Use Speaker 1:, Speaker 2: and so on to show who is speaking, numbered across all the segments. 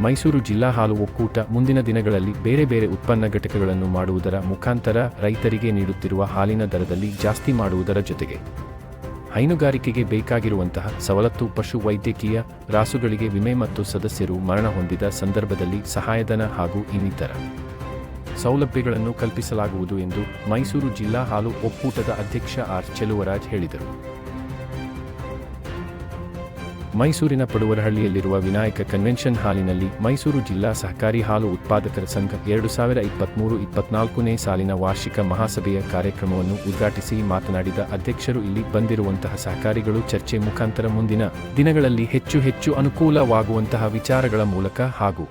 Speaker 1: ಮೈಸೂರು ಜಿಲ್ಲಾ ಹಾಲು ಒಕ್ಕೂಟ ಮುಂದಿನ ದಿನಗಳಲ್ಲಿ ಬೇರೆ ಬೇರೆ ಉತ್ಪನ್ನ ಘಟಕಗಳನ್ನು ಮಾಡುವುದರ ಮುಖಾಂತರ ರೈತರಿಗೆ ನೀಡುತ್ತಿರುವ ಹಾಲಿನ ದರದಲ್ಲಿ ಜಾಸ್ತಿ ಮಾಡುವುದರ ಜೊತೆಗೆ. ಹೈನುಗಾರಿಕೆಗೆ ಬೇಕಾಗಿರುವಂತಹ ಸವಲತ್ತು ಪಶು ವೈದ್ಯಕೀಯ ರಾಸುಗಳಿಗೆ ವಿಮೆ ಮತ್ತು ಸದಸ್ಯರು ಮರಣ ಹೊಂದಿದ ಸಂದರ್ಭದಲ್ಲಿ ಸಹಾಯಧನ ಹಾಗೂ ಇನ್ನಿತರ ಸೌಲಭ್ಯಗಳನ್ನು ಕಲ್ಪಿಸಲಾಗುವುದು ಎಂದು ಮೈಸೂರು ಜಿಲ್ಲಾ ಹಾಲು ಒಕ್ಕೂಟದ ಅಧ್ಯಕ್ಷ ಆರ್ ಚೆಲುವರಾಜ್ ಹೇಳಿದರು. ಮೈಸೂರಿನ ಪಡುವರಹಳ್ಳಿಯಲ್ಲಿರುವ ವಿನಾಯಕ ಕನ್ವೆನ್ಷನ್ ಹಾಲಿನಲ್ಲಿ ಮೈಸೂರು ಜಿಲ್ಲಾ ಸಹಕಾರಿ ಹಾಲು ಉತ್ಪಾದಕರ ಸಂಘ ಎರಡು ಸಾವಿರ ಇಪ್ಪತ್ಮೂರು ಇಪ್ಪತ್ನಾಲ್ಕನೇ ಸಾಲಿನ ವಾರ್ಷಿಕ ಮಹಾಸಭೆಯ ಕಾರ್ಯಕ್ರಮವನ್ನು ಉದ್ಘಾಟಿಸಿ ಮಾತನಾಡಿದ ಅಧ್ಯಕ್ಷರು, ಇಲ್ಲಿ ಬಂದಿರುವಂತಹ ಸಹಕಾರಿಗಳು ಚರ್ಚೆ ಮುಖಾಂತರ ಮುಂದಿನ ದಿನಗಳಲ್ಲಿ ಹೆಚ್ಚು ಹೆಚ್ಚು ಅನುಕೂಲವಾಗುವಂತಹ ವಿಚಾರಗಳ ಮೂಲಕ ಹಾಗೂ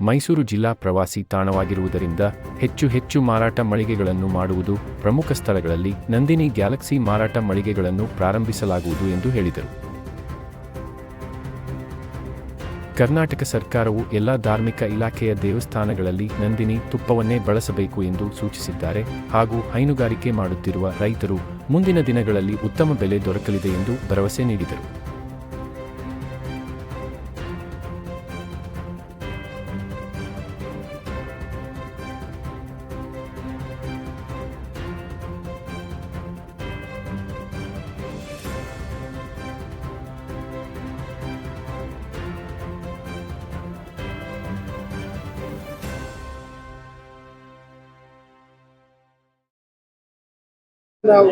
Speaker 1: ಮೈಸೂರು ಜಿಲ್ಲಾ ಪ್ರವಾಸಿ ತಾಣವಾಗಿರುವುದರಿಂದ ಹೆಚ್ಚು ಹೆಚ್ಚು ಮಾರಾಟ ಮಳಿಗೆಗಳನ್ನು ಮಾಡುವುದು ಪ್ರಮುಖ ಸ್ಥಳಗಳಲ್ಲಿ ನಂದಿನಿ ಗ್ಯಾಲಕ್ಸಿ ಮಾರಾಟ ಮಳಿಗೆಗಳನ್ನು ಪ್ರಾರಂಭಿಸಲಾಗುವುದು ಎಂದು ಹೇಳಿದರು. ಕರ್ನಾಟಕ ಸರ್ಕಾರವು ಎಲ್ಲ ಧಾರ್ಮಿಕ ಇಲಾಖೆಯ ದೇವಸ್ಥಾನಗಳಲ್ಲಿ ನಂದಿನಿ ತುಪ್ಪವನ್ನೇ ಬಳಸಬೇಕು ಎಂದು ಸೂಚಿಸಿದ್ದಾರೆ ಹಾಗೂ ಹೈನುಗಾರಿಕೆ ಮಾಡುತ್ತಿರುವ ರೈತರು ಮುಂದಿನ ದಿನಗಳಲ್ಲಿ ಉತ್ತಮ ಬೆಲೆ ದೊರಕಲಿದೆ ಎಂದು ಭರವಸೆ ನೀಡಿದರು.
Speaker 2: ನಾವು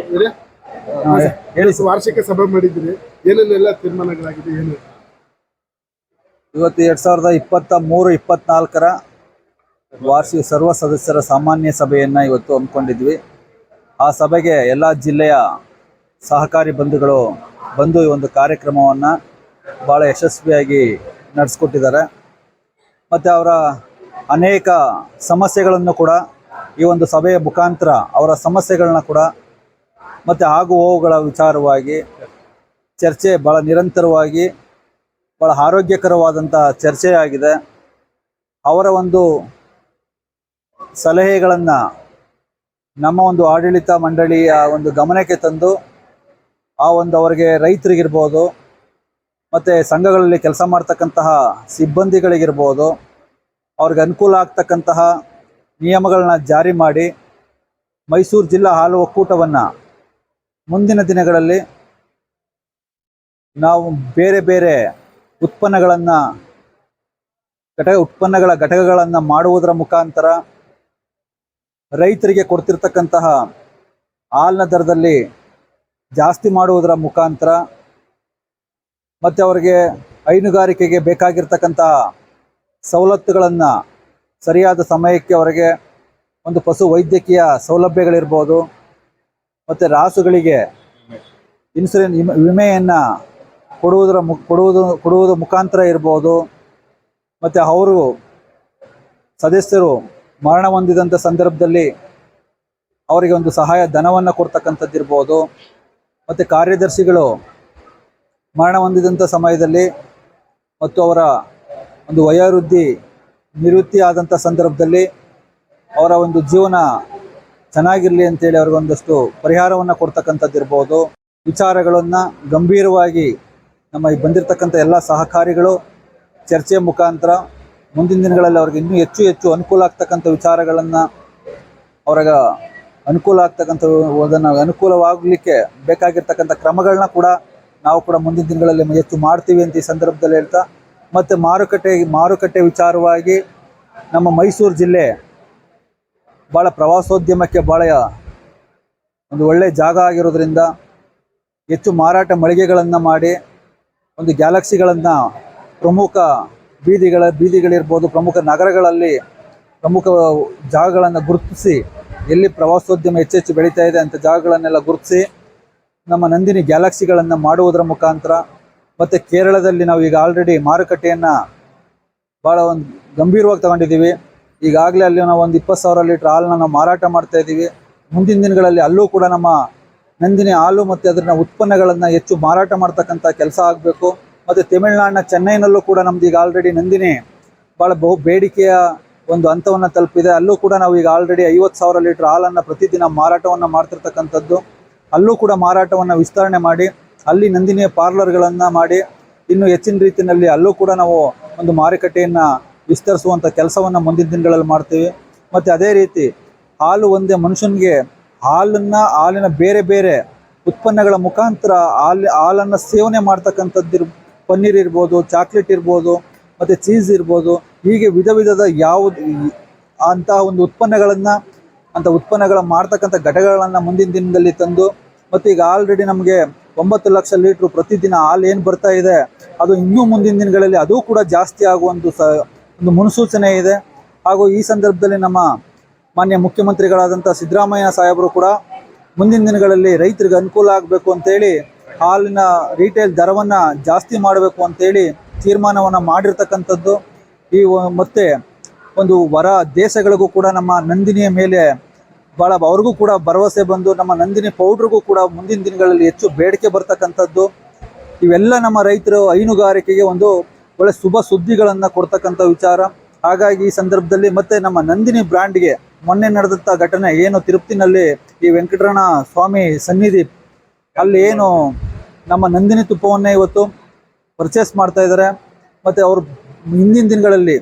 Speaker 2: ವಾರ್ಷಿಕ ಸಭೆ ಮಾಡಿದ್ರಿ. ಏನೇನೆಲ್ಲ ತೀರ್ಮಾನಗಳಾಗಿದೆ ಏನು?
Speaker 3: ಇವತ್ತು ಎರಡ್ ಸಾವಿರದ ಇಪ್ಪತ್ತ ಮೂರು ಇಪ್ಪತ್ನಾಲ್ಕರ ವಾರ್ಷಿಕ ಸರ್ವ ಸದಸ್ಯರ ಸಾಮಾನ್ಯ ಸಭೆಯನ್ನು ಇವತ್ತು ಹಮ್ಮಿಕೊಂಡಿದ್ವಿ. ಆ ಸಭೆಗೆ ಎಲ್ಲ ಜಿಲ್ಲೆಯ ಸಹಕಾರಿ ಬಂಧುಗಳು ಬಂದು ಈ ಒಂದು ಕಾರ್ಯಕ್ರಮವನ್ನು ಭಾಳ ಯಶಸ್ವಿಯಾಗಿ ನಡೆಸ್ಕೊಟ್ಟಿದ್ದಾರೆ. ಮತ್ತು ಅವರ ಅನೇಕ ಸಮಸ್ಯೆಗಳನ್ನು ಕೂಡ ಈ ಒಂದು ಸಭೆಯ ಮುಖಾಂತರ ಅವರ ಸಮಸ್ಯೆಗಳನ್ನ ಕೂಡ ಮತ್ತು ಆಗು ಹೋಗುಗಳ ವಿಚಾರವಾಗಿ, ಚರ್ಚೆ ಭಾಳ ನಿರಂತರವಾಗಿ ಭಾಳ ಆರೋಗ್ಯಕರವಾದಂಥ ಚರ್ಚೆಯಾಗಿದೆ ಅವರ ಒಂದು ಸಲಹೆಗಳನ್ನು ನಮ್ಮ ಒಂದು ಆಡಳಿತ ಮಂಡಳಿಯ ಒಂದು ಗಮನಕ್ಕೆ ತಂದು, ಆ ಒಂದು ಅವರಿಗೆ ರೈತರಿಗಿರ್ಬೋದು, ಮತ್ತು ಸಂಘಗಳಲ್ಲಿ ಕೆಲಸ ಮಾಡ್ತಕ್ಕಂತಹ ಸಿಬ್ಬಂದಿಗಳಿಗಿರ್ಬೋದು, ಅವ್ರಿಗೆ ಅನುಕೂಲ ಆಗ್ತಕ್ಕಂತಹ ನಿಯಮಗಳನ್ನ ಜಾರಿ ಮಾಡಿ, ಮೈಸೂರು ಜಿಲ್ಲಾ ಹಾಲು ಒಕ್ಕೂಟವನ್ನು ಮುಂದಿನ ದಿನಗಳಲ್ಲಿ ನಾವು ಬೇರೆ ಬೇರೆ ಉತ್ಪನ್ನಗಳನ್ನು ಘಟಕ, ಉತ್ಪನ್ನಗಳ ಘಟಕಗಳನ್ನು ಮಾಡುವುದರ ಮುಖಾಂತರ ರೈತರಿಗೆ ಕೊಡ್ತಿರ್ತಕ್ಕಂತಹ ಹಾಲಿನ ದರದಲ್ಲಿ ಜಾಸ್ತಿ ಮಾಡುವುದರ ಮುಖಾಂತರ ಮತ್ತು ಅವರಿಗೆ ಹೈನುಗಾರಿಕೆಗೆ ಬೇಕಾಗಿರ್ತಕ್ಕಂತಹ ಸವಲತ್ತುಗಳನ್ನು ಸರಿಯಾದ ಸಮಯಕ್ಕೆ ಅವರಿಗೆ ಒಂದು ಪಶು ವೈದ್ಯಕೀಯ ಸೌಲಭ್ಯಗಳಿರ್ಬೋದು. ಮತ್ತು ರಾಸುಗಳಿಗೆ ಇನ್ಸುರೆನ್ಸ್ ವಿಮೆ- ವಿಮೆಯನ್ನು ಕೊಡುವುದರ ಮು ಕೊಡುವುದು ಕೊಡುವುದು ಮುಖಾಂತರ ಇರ್ಬೋದು. ಮತ್ತು ಅವರು ಸದಸ್ಯರು ಮರಣ ಹೊಂದಿದಂಥ ಸಂದರ್ಭದಲ್ಲಿ ಅವರಿಗೆ ಒಂದು ಸಹಾಯ ಧನವನ್ನು ಕೊಡ್ತಕ್ಕಂಥದ್ದಿರ್ಬೋದು ಮತ್ತು ಕಾರ್ಯದರ್ಶಿಗಳು ಮರಣ ಹೊಂದಿದಂಥ ಸಮಯದಲ್ಲಿ ಮತ್ತು ಅವರ ಒಂದು ವಯೋವೃದ್ಧಿ ನಿವೃತ್ತಿ ಆದಂಥ ಸಂದರ್ಭದಲ್ಲಿ ಅವರ ಒಂದು ಜೀವನ ಚೆನ್ನಾಗಿರಲಿ ಅಂತೇಳಿ ಅವ್ರಿಗೆ ಒಂದಷ್ಟು ಪರಿಹಾರವನ್ನು ಕೊಡ್ತಕ್ಕಂಥದ್ದು ಇರ್ಬೋದು. ವಿಚಾರಗಳನ್ನು ಗಂಭೀರವಾಗಿ ನಮ್ಮ ಈ ಬಂದಿರತಕ್ಕಂಥ ಎಲ್ಲ ಸಹಕಾರಿಗಳು ಚರ್ಚೆ ಮುಖಾಂತರ ಮುಂದಿನ ದಿನಗಳಲ್ಲಿ ಅವ್ರಿಗೆ ಇನ್ನೂ ಹೆಚ್ಚು ಹೆಚ್ಚು ಅನುಕೂಲ ಆಗ್ತಕ್ಕಂಥ ವಿಚಾರಗಳನ್ನು ಅವ್ರಿಗೆ ಅನುಕೂಲ ಆಗ್ತಕ್ಕಂಥ ಅದನ್ನು ಅನುಕೂಲವಾಗಲಿಕ್ಕೆ ಬೇಕಾಗಿರ್ತಕ್ಕಂಥ ಕ್ರಮಗಳನ್ನ ಕೂಡ ನಾವು ಕೂಡ ಮುಂದಿನ ದಿನಗಳಲ್ಲಿ ಹೆಚ್ಚು ಮಾಡ್ತೀವಿ ಅಂತ ಈ ಸಂದರ್ಭದಲ್ಲಿ ಹೇಳ್ತಾ, ಮತ್ತು ಮಾರುಕಟ್ಟೆ ಮಾರುಕಟ್ಟೆ ವಿಚಾರವಾಗಿ ನಮ್ಮ ಮೈಸೂರು ಜಿಲ್ಲೆ ಭಾಳ ಪ್ರವಾಸೋದ್ಯಮಕ್ಕೆ ಭಾಳ ಒಂದು ಒಳ್ಳೆಯ ಜಾಗ ಆಗಿರೋದ್ರಿಂದ ಹೆಚ್ಚು ಮಾರಾಟ ಮಳಿಗೆಗಳನ್ನು ಮಾಡಿ ಒಂದು ಗ್ಯಾಲಕ್ಸಿಗಳನ್ನು ಪ್ರಮುಖ ಬೀದಿಗಳ ಬೀದಿಗಳಿರ್ಬೋದು, ಪ್ರಮುಖ ನಗರಗಳಲ್ಲಿ ಪ್ರಮುಖ ಜಾಗಗಳನ್ನು ಗುರುತಿಸಿ ಎಲ್ಲಿ ಪ್ರವಾಸೋದ್ಯಮ ಹೆಚ್ಚೆಚ್ಚು ಬೆಳೀತಾ ಇದೆ ಅಂಥ ಜಾಗಗಳನ್ನೆಲ್ಲ ಗುರುತಿಸಿ ನಮ್ಮ ನಂದಿನಿ ಗ್ಯಾಲಕ್ಸಿಗಳನ್ನು ಮಾಡುವುದರ ಮುಖಾಂತರ ಮತ್ತು ಕೇರಳದಲ್ಲಿ ನಾವು ಈಗ ಆಲ್ರೆಡಿ ಮಾರುಕಟ್ಟೆಯನ್ನು ಭಾಳ ಒಂದು ಗಂಭೀರವಾಗಿ ತಗೊಂಡಿದ್ದೀವಿ. ಈಗಾಗಲೇ ಅಲ್ಲಿ ನಾವು ಒಂದು ಇಪ್ಪತ್ತು ಸಾವಿರ ಲೀಟ್ರ್ ಹಾಲನ್ನ ನಾವು ಮಾರಾಟ ಮಾಡ್ತಾ ಇದ್ದೀವಿ. ಮುಂದಿನ ದಿನಗಳಲ್ಲಿ ಅಲ್ಲೂ ಕೂಡ ನಮ್ಮ ನಂದಿನಿ ಹಾಲು ಮತ್ತು ಅದರ ಉತ್ಪನ್ನಗಳನ್ನು ಹೆಚ್ಚು ಮಾರಾಟ ಮಾಡ್ತಕ್ಕಂಥ ಕೆಲಸ ಆಗಬೇಕು. ಮತ್ತು ತಮಿಳುನಾಡಿನ ಚೆನ್ನೈನಲ್ಲೂ ಕೂಡ ನಮ್ದು ಈಗ ಆಲ್ರೆಡಿ ನಂದಿನಿ ಭಾಳ ಬಹು ಬೇಡಿಕೆಯ ಒಂದು ಹಂತವನ್ನು ತಲುಪಿದೆ. ಅಲ್ಲೂ ಕೂಡ ನಾವು ಈಗ ಆಲ್ರೆಡಿ ಐವತ್ತು ಸಾವಿರ ಲೀಟ್ರ್ ಹಾಲನ್ನು ಪ್ರತಿದಿನ ಮಾರಾಟವನ್ನು ಮಾಡ್ತಿರ್ತಕ್ಕಂಥದ್ದು. ಅಲ್ಲೂ ಕೂಡ ಮಾರಾಟವನ್ನು ವಿಸ್ತರಣೆ ಮಾಡಿ, ಅಲ್ಲಿ ನಂದಿನಿಯ ಪಾರ್ಲರ್ಗಳನ್ನು ಮಾಡಿ, ಇನ್ನೂ ಹೆಚ್ಚಿನ ರೀತಿಯಲ್ಲಿ ಅಲ್ಲೂ ಕೂಡ ನಾವು ಒಂದು ಮಾರುಕಟ್ಟೆಯನ್ನ ವಿಸ್ತರಿಸುವಂತ ಕೆಲಸವನ್ನು ಮುಂದಿನ ದಿನಗಳಲ್ಲಿ ಮಾಡ್ತೀವಿ. ಮತ್ತು ಅದೇ ರೀತಿ ಹಾಲು ಒಂದೇ ಮನುಷ್ಯನಿಗೆ ಹಾಲನ್ನು, ಹಾಲಿನ ಬೇರೆ ಬೇರೆ ಉತ್ಪನ್ನಗಳ ಮುಖಾಂತರ ಹಾಲು, ಹಾಲನ್ನು ಸೇವನೆ ಮಾಡ್ತಕ್ಕಂಥದ್ದು ಇರ್ ಪನ್ನೀರ್ ಇರ್ಬೋದು, ಚಾಕ್ಲೇಟ್ ಇರ್ಬೋದು, ಮತ್ತು ಚೀಸ್ ಇರ್ಬೋದು, ಹೀಗೆ ವಿಧ ವಿಧದ ಯಾವುದು ಅಂತಹ ಒಂದು ಉತ್ಪನ್ನಗಳನ್ನು, ಅಂಥ ಉತ್ಪನ್ನಗಳ ಮಾಡ್ತಕ್ಕಂಥ ಘಟಕಗಳನ್ನು ಮುಂದಿನ ದಿನದಲ್ಲಿ ತಂದು, ಮತ್ತು ಈಗ ಆಲ್ರೆಡಿ ನಮಗೆ ಒಂಬತ್ತು ಲಕ್ಷ ಲೀಟ್ರು ಪ್ರತಿದಿನ ಹಾಲು ಏನು ಬರ್ತಾ ಇದೆ, ಅದು ಇನ್ನೂ ಮುಂದಿನ ದಿನಗಳಲ್ಲಿ ಅದು ಕೂಡ ಜಾಸ್ತಿ ಆಗುವಂಥ ಒಂದು ಮುನ್ಸೂಚನೆ ಇದೆ. ಹಾಗೂ ಈ ಸಂದರ್ಭದಲ್ಲಿ ನಮ್ಮ ಮಾನ್ಯ ಮುಖ್ಯಮಂತ್ರಿಗಳಾದಂಥ ಸಿದ್ದರಾಮಯ್ಯ ಸಾಹೇಬರು ಕೂಡ ಮುಂದಿನ ದಿನಗಳಲ್ಲಿ ರೈತರಿಗೆ ಅನುಕೂಲ ಆಗಬೇಕು ಅಂತೇಳಿ ಹಾಲಿನ ರೀಟೇಲ್ ದರವನ್ನು ಜಾಸ್ತಿ ಮಾಡಬೇಕು ಅಂತೇಳಿ ತೀರ್ಮಾನವನ್ನು ಮಾಡಿರ್ತಕ್ಕಂಥದ್ದು. ಈ ಮತ್ತೆ ಒಂದು ವರ ದೇಶಗಳಿಗೂ ಕೂಡ ನಮ್ಮ ನಂದಿನಿಯ ಮೇಲೆ ಭಾಳ ಅವ್ರಿಗೂ ಕೂಡ ಭರವಸೆ ಬಂದು ನಮ್ಮ ನಂದಿನಿ ಪೌಡ್ರಿಗೂ ಕೂಡ ಮುಂದಿನ ದಿನಗಳಲ್ಲಿ ಹೆಚ್ಚು ಬೇಡಿಕೆ ಬರ್ತಕ್ಕಂಥದ್ದು. ಇವೆಲ್ಲ ನಮ್ಮ ರೈತರು ಹೈನುಗಾರಿಕೆಗೆ ಒಂದು ಒಳ್ಳೆ ಶುಭ ಸುದ್ದಿಗಳನ್ನು ಕೊಡ್ತಕ್ಕಂಥ ವಿಚಾರ. ಹಾಗಾಗಿ ಈ ಸಂದರ್ಭದಲ್ಲಿ ಮತ್ತೆ ನಮ್ಮ ನಂದಿನಿ ಬ್ರ್ಯಾಂಡ್ಗೆ ಮೊನ್ನೆ ನಡೆದಂಥ ಘಟನೆ ಏನು ತಿರುಪತಿನಲ್ಲಿ ಈ ವೆಂಕಟರಮಣ ಸ್ವಾಮಿ ಸನ್ನಿಧಿ ಅಲ್ಲಿ ಏನು ನಮ್ಮ ನಂದಿನಿ ತುಪ್ಪವನ್ನೇ ಇವತ್ತು ಪರ್ಚೇಸ್ ಮಾಡ್ತಾ ಇದ್ದಾರೆ. ಮತ್ತು ಅವರು ಹಿಂದಿನ ದಿನಗಳಲ್ಲಿ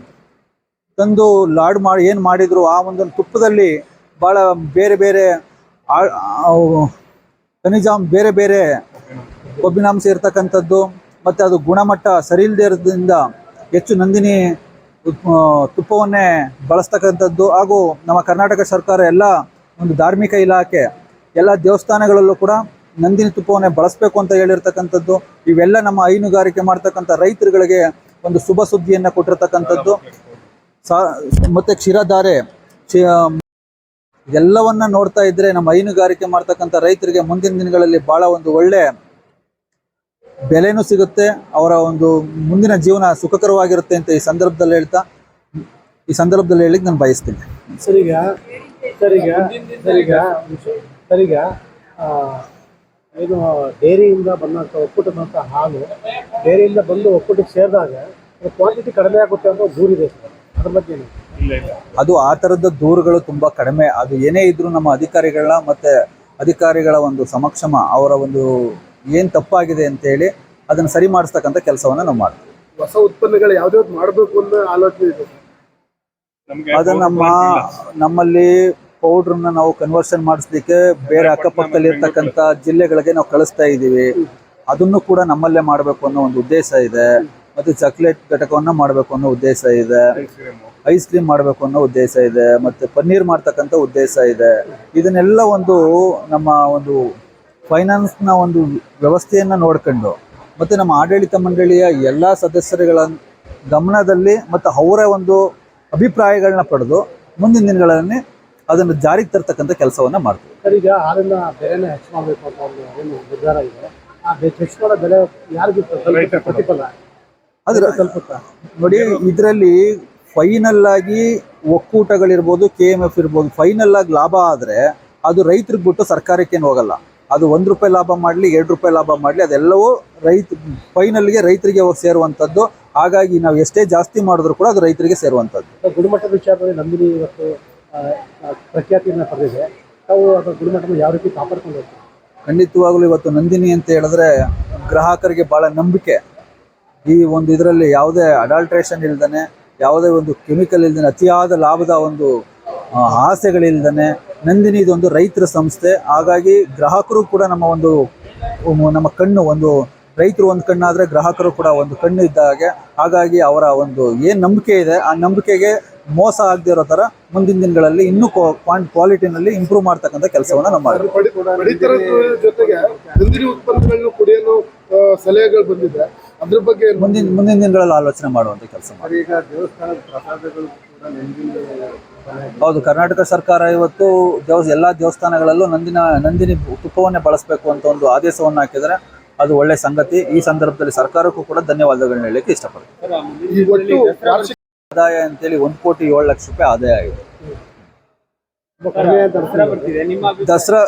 Speaker 3: ತಂದು ಲಾಡ್ ಮಾಡಿ ಏನು ಮಾಡಿದ್ರು ಆ ಒಂದು ತುಪ್ಪದಲ್ಲಿ ಭಾಳ ಬೇರೆ ಬೇರೆ ಆ- ಬೇರೆ ಬೇರೆ ಕೊಬ್ಬಿನಾಂಶ ಇರ್ತಕ್ಕಂಥದ್ದು. ಮತ್ತು ಅದು ಗುಣಮಟ್ಟ ಸರಿ ಇಲ್ಲದೆ ಇರೋದ್ರಿಂದ ಹೆಚ್ಚು ನಂದಿನಿ ತುಪ್ಪವನ್ನೇ ಬಳಸ್ತಕ್ಕಂಥದ್ದು ಹಾಗೂ ನಮ್ಮ ಕರ್ನಾಟಕ ಸರ್ಕಾರ ಎಲ್ಲ ಒಂದು ಧಾರ್ಮಿಕ ಇಲಾಖೆ ಎಲ್ಲ ದೇವಸ್ಥಾನಗಳಲ್ಲೂ ಕೂಡ ನಂದಿನಿ ತುಪ್ಪವನ್ನೇ ಬಳಸಬೇಕು ಅಂತ ಹೇಳಿರ್ತಕ್ಕಂಥದ್ದು. ಇವೆಲ್ಲ ನಮ್ಮ ಹೈನುಗಾರಿಕೆ ಮಾಡ್ತಕ್ಕಂಥ ರೈತರುಗಳಿಗೆ ಒಂದು ಶುಭ ಸುದ್ದಿಯನ್ನು ಕೊಟ್ಟಿರ್ತಕ್ಕಂಥದ್ದು. ಸಾ, ಮತ್ತು ಕ್ಷೀರಧಾರೆ ಎಲ್ಲವನ್ನ ನೋಡ್ತಾ ಇದ್ರೆ ನಮ್ಮ ಹೈನುಗಾರಿಕೆ ಮಾಡ್ತಕ್ಕಂಥ ರೈತರಿಗೆ ಮುಂದಿನ ದಿನಗಳಲ್ಲಿ ಬಹಳ ಒಂದು ಒಳ್ಳೆ ಬೆಲೆನೂ ಸಿಗುತ್ತೆ ಅವರ ಒಂದು ಮುಂದಿನ ಜೀವನ ಸುಖಕರವಾಗಿರುತ್ತೆ ಅಂತ ಈ ಸಂದರ್ಭದಲ್ಲಿ ಹೇಳ್ತಾ ಈ ಸಂದರ್ಭದಲ್ಲಿ ಹೇಳಿಕ್ ನಾನು ಬಯಸ್ತೀನಿ.
Speaker 2: ಸರಿಗ ಸರಿಗ ಸರಿಗ ಸರಿಗ ಏನು ಡೈರಿಯಿಂದ ಬಂದಂಥ ಒಕ್ಕೂಟದಂಥ ಹಾಲು ಡೈರಿಯಿಂದ ಬಂದು ಒಕ್ಕೂಟಕ್ಕೆ ಸೇರಿದಾಗ ಕ್ವಾಂಟಿಟಿ ಕಡಿಮೆ ಆಗುತ್ತೆ ಅಂತ ದೂರಿದೆ ಸರ್. ಅದ್ರ ಬಗ್ಗೆ?
Speaker 3: ಅದು ಆ ಥರದ ದೂರುಗಳು ತುಂಬ ಕಡಿಮೆ. ಅದು ಏನೇ ಇದ್ರೂ ನಮ್ಮ ಅಧಿಕಾರಿಗಳ ಮತ್ತೆ ಅಧಿಕಾರಿಗಳ ಒಂದು ಸಮಕ್ಷಮ ಅವರ ಒಂದು ಏನು ತಪ್ಪಾಗಿದೆ ಅಂತ ಹೇಳಿ ಅದನ್ನ ಸರಿ ಮಾಡಿಸ್ತಕ್ಕಂಥ ಕೆಲಸವನ್ನ ನಾವು ಮಾಡ್ತೀವಿ.
Speaker 2: ಹೊಸ ಉತ್ಪನ್ನಗಳು ಯಾವ್ದಾವ್ದು ಮಾಡಬೇಕು ಅನ್ನೋ ಆಲೋಚನೆ ಇದೆ
Speaker 3: ಅದನ್ನ ನಮ್ಮ ನಮ್ಮಲ್ಲಿ ಪೌಡ್ರನ್ನ ನಾವು ಕನ್ವರ್ಷನ್ ಮಾಡಿಸ್ಲಿಕ್ಕೆ ಬೇರೆ ಅಕ್ಕಪಕ್ಕದಲ್ಲಿ ಇರ್ತಕ್ಕಂಥ ಜಿಲ್ಲೆಗಳಿಗೆ ನಾವು ಕಳಿಸ್ತಾ ಇದ್ದೀವಿ. ಅದನ್ನು ಕೂಡ ನಮ್ಮಲ್ಲೇ ಮಾಡಬೇಕು ಅನ್ನೋ ಒಂದು ಉದ್ದೇಶ ಇದೆ. ಮತ್ತೆ ಚಾಕ್ಲೇಟ್ ಘಟಕವನ್ನ ಮಾಡಬೇಕು ಅನ್ನೋ ಉದ್ದೇಶ ಇದೆ. ಐಸ್ ಕ್ರೀಮ್ ಮಾಡಬೇಕು ಅನ್ನೋ ಉದ್ದೇಶ ಇದೆ. ಮತ್ತೆ ಪನ್ನೀರ್ ಮಾಡ್ತಕ್ಕಂಥ ಉದ್ದೇಶ ಇದೆ. ಇದನ್ನೆಲ್ಲ ಒಂದು ನಮ್ಮ ಒಂದು ಫೈನಾನ್ಸ್ನ ಒಂದು ವ್ಯವಸ್ಥೆಯನ್ನ ನೋಡ್ಕೊಂಡು ಮತ್ತೆ ನಮ್ಮ ಆಡಳಿತ ಮಂಡಳಿಯ ಎಲ್ಲ ಸದಸ್ಯರುಗಳ ಗಮನದಲ್ಲಿ ಮತ್ತು ಅವರ ಒಂದು ಅಭಿಪ್ರಾಯಗಳನ್ನ ಪಡೆದು ಮುಂದಿನ ದಿನಗಳಲ್ಲಿ ಅದನ್ನು ಜಾರಿಗೆ ತರ್ತಕ್ಕಂಥ ಕೆಲಸವನ್ನು ಮಾಡ್ತೀವಿ.
Speaker 2: ಸರ್ ಈಗ ಹಾಲಿನ ಬೆಲೆನ ಹೆಚ್ಚು ಮಾಡಬೇಕು ಅಂತ ಒಂದು ಏನು ನಿರ್ಧಾರ ಇದೆ. ಆ ಹೆಚ್ಚು ಮಾಡೋ ಬೆಲೆ ಯಾರಿಗೆ ಪ್ರತಿಫಲ
Speaker 3: ಅದ್ರ ನೋಡಿ ಇದರಲ್ಲಿ ಫೈನಲ್ ಆಗಿ ಒಕ್ಕೂಟಗಳಿರ್ಬೋದು ಕೆ ಎಂ ಎಫ್ ಇರ್ಬೋದು ಫೈನಲ್ ಆಗಿ ಲಾಭ ಆದರೆ ಅದು ರೈತರಿಗೆ ಬಿಟ್ಟು ಸರ್ಕಾರಕ್ಕೇನು ಹೋಗಲ್ಲ. ಅದು ಒಂದು ರೂಪಾಯಿ ಲಾಭ ಮಾಡಲಿ ಎರಡು ರೂಪಾಯಿ ಲಾಭ ಮಾಡಲಿ ಅದೆಲ್ಲವೂ ರೈತ ಫೈನಲ್ಗೆ ರೈತರಿಗೆ ಹೋಗಿ ಸೇರುವಂಥದ್ದು ಹಾಗಾಗಿ ನಾವು ಎಷ್ಟೇ ಜಾಸ್ತಿ ಮಾಡಿದ್ರು ಕೂಡ ಅದು ರೈತರಿಗೆ ಸೇರುವಂಥದ್ದು
Speaker 2: ಗುಣಮಟ್ಟದ ವಿಚಾರದಲ್ಲಿ ನಂದಿನಿ ಇವತ್ತು ಪ್ರಖ್ಯಾತಿಯನ್ನು ಪಡೆದಿದೆ. ತಾವು ಅದರ ಗುಣಮಟ್ಟವನ್ನು ಯಾವ ರೀತಿ ಕಾಪಾಡ್ಕೊಂಡು ಖಂಡಿತವಾಗಲೂ
Speaker 3: ಖಂಡಿತವಾಗ್ಲೂ ಇವತ್ತು ನಂದಿನಿ ಅಂತ ಹೇಳಿದ್ರೆ ಗ್ರಾಹಕರಿಗೆ ಬಹಳ ನಂಬಿಕೆ. ಈ ಒಂದು ಇದರಲ್ಲಿ ಯಾವುದೇ ಅಡಾಲ್ಟ್ರೇಷನ್ ಇಲ್ದನೆ ಯಾವುದೇ ಒಂದು ಕೆಮಿಕಲ್ ಇಲ್ದೇ ಅತಿಯಾದ ಲಾಭದ ಒಂದು ಆಸೆಗಳಿಲ್ದನೆ ನಂದಿನಿ ಇದೊಂದು ರೈತರ ಸಂಸ್ಥೆ. ಹಾಗಾಗಿ ಗ್ರಾಹಕರು ಕೂಡ ನಮ್ಮ ಒಂದು ನಮ್ಮ ಕಣ್ಣು ಒಂದು ರೈತರು ಒಂದು ಕಣ್ಣಾದರೆ ಗ್ರಾಹಕರು ಕೂಡ ಒಂದು ಕಣ್ಣು ಇದ್ದ ಹಾಗೆ. ಹಾಗಾಗಿ ಅವರ ಒಂದು ಏನು ನಂಬಿಕೆ ಇದೆ ಆ ನಂಬಿಕೆಗೆ ಮೋಸ ಆಗದೆ ಇರೋ ಥರ ಮುಂದಿನ ದಿನಗಳಲ್ಲಿ ಇನ್ನೂ ಕ್ವಾಲಿಟಿನಲ್ಲಿ ಇಂಪ್ರೂವ್ ಮಾಡ್ತಕ್ಕಂಥ ಕೆಲಸವನ್ನು ನಾವು
Speaker 2: ಸಲಹೆಗಳು ಬಂದಿದೆ. ಅದ್ರ ಬಗ್ಗೆ
Speaker 3: ಮುಂದಿನ ಮುಂದಿನ ದಿನಗಳಲ್ಲಿ ಆಲೋಚನೆ ಮಾಡುವಂಥ ಕೆಲಸ ಮಾಡಿ
Speaker 2: ಈಗ ದೇವಸ್ಥಾನದ ಪ್ರಸಾದಗಳು
Speaker 3: ಹೌದು ಕರ್ನಾಟಕ ಸರ್ಕಾರ ಇವತ್ತು ದೇವಸ್ ಎಲ್ಲ ದೇವಸ್ಥಾನಗಳಲ್ಲೂ ನಂದಿನ ನಂದಿನಿ ತುಪ್ಪವನ್ನೇ ಬಳಸಬೇಕು ಅಂತ ಒಂದು ಆದೇಶವನ್ನು ಹಾಕಿದರೆ ಅದು ಒಳ್ಳೆ ಸಂಗತಿ. ಈ ಸಂದರ್ಭದಲ್ಲಿ ಸರ್ಕಾರಕ್ಕೂ ಕೂಡ ಧನ್ಯವಾದಗಳನ್ನ ಹೇಳಲಿಕ್ಕೆ ಇಷ್ಟಪಡ್ತೀನಿ. ಆದಾಯ ಅಂತೇಳಿ ಒಂದು ಕೋಟಿ ಏಳು ಲಕ್ಷ ರೂಪಾಯಿ ಆದಾಯ ಆಗಿದೆ. ದಸರಾ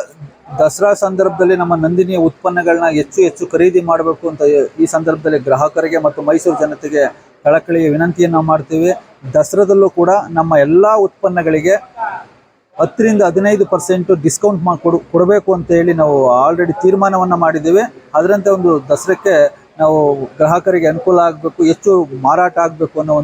Speaker 3: ದಸರಾ ಸಂದರ್ಭದಲ್ಲಿ ನಮ್ಮ ನಂದಿನಿಯ ಉತ್ಪನ್ನಗಳನ್ನ ಹೆಚ್ಚು ಹೆಚ್ಚು ಖರೀದಿ ಮಾಡಬೇಕು ಅಂತ ಈ ಸಂದರ್ಭದಲ್ಲಿ ಗ್ರಾಹಕರಿಗೆ ಮತ್ತು ಮೈಸೂರು ಜನತೆಗೆ ಕಳಕಳಿಯ ವಿನಂತಿಯನ್ನು ಮಾಡ್ತೀವಿ. ದಸರಾದಲ್ಲೂ ಕೂಡ ನಮ್ಮ ಎಲ್ಲ ಉತ್ಪನ್ನಗಳಿಗೆ ಹತ್ತರಿಂದ ಹದಿನೈದು ಪರ್ಸೆಂಟ್ ಡಿಸ್ಕೌಂಟ್ ಮಾಡಿ ಕೊಡು ಕೊಡಬೇಕು ಅಂತ ಹೇಳಿ ನಾವು ಆಲ್ರೆಡಿ ತೀರ್ಮಾನವನ್ನು ಮಾಡಿದ್ದೇವೆ. ಅದರಂತೆ ಒಂದು ದಸರಕ್ಕೆ ನಾವು ಗ್ರಾಹಕರಿಗೆ ಅನುಕೂಲ ಆಗಬೇಕು, ಹೆಚ್ಚು ಮಾರಾಟ ಆಗಬೇಕು ಅನ್ನೋ ಒಂದು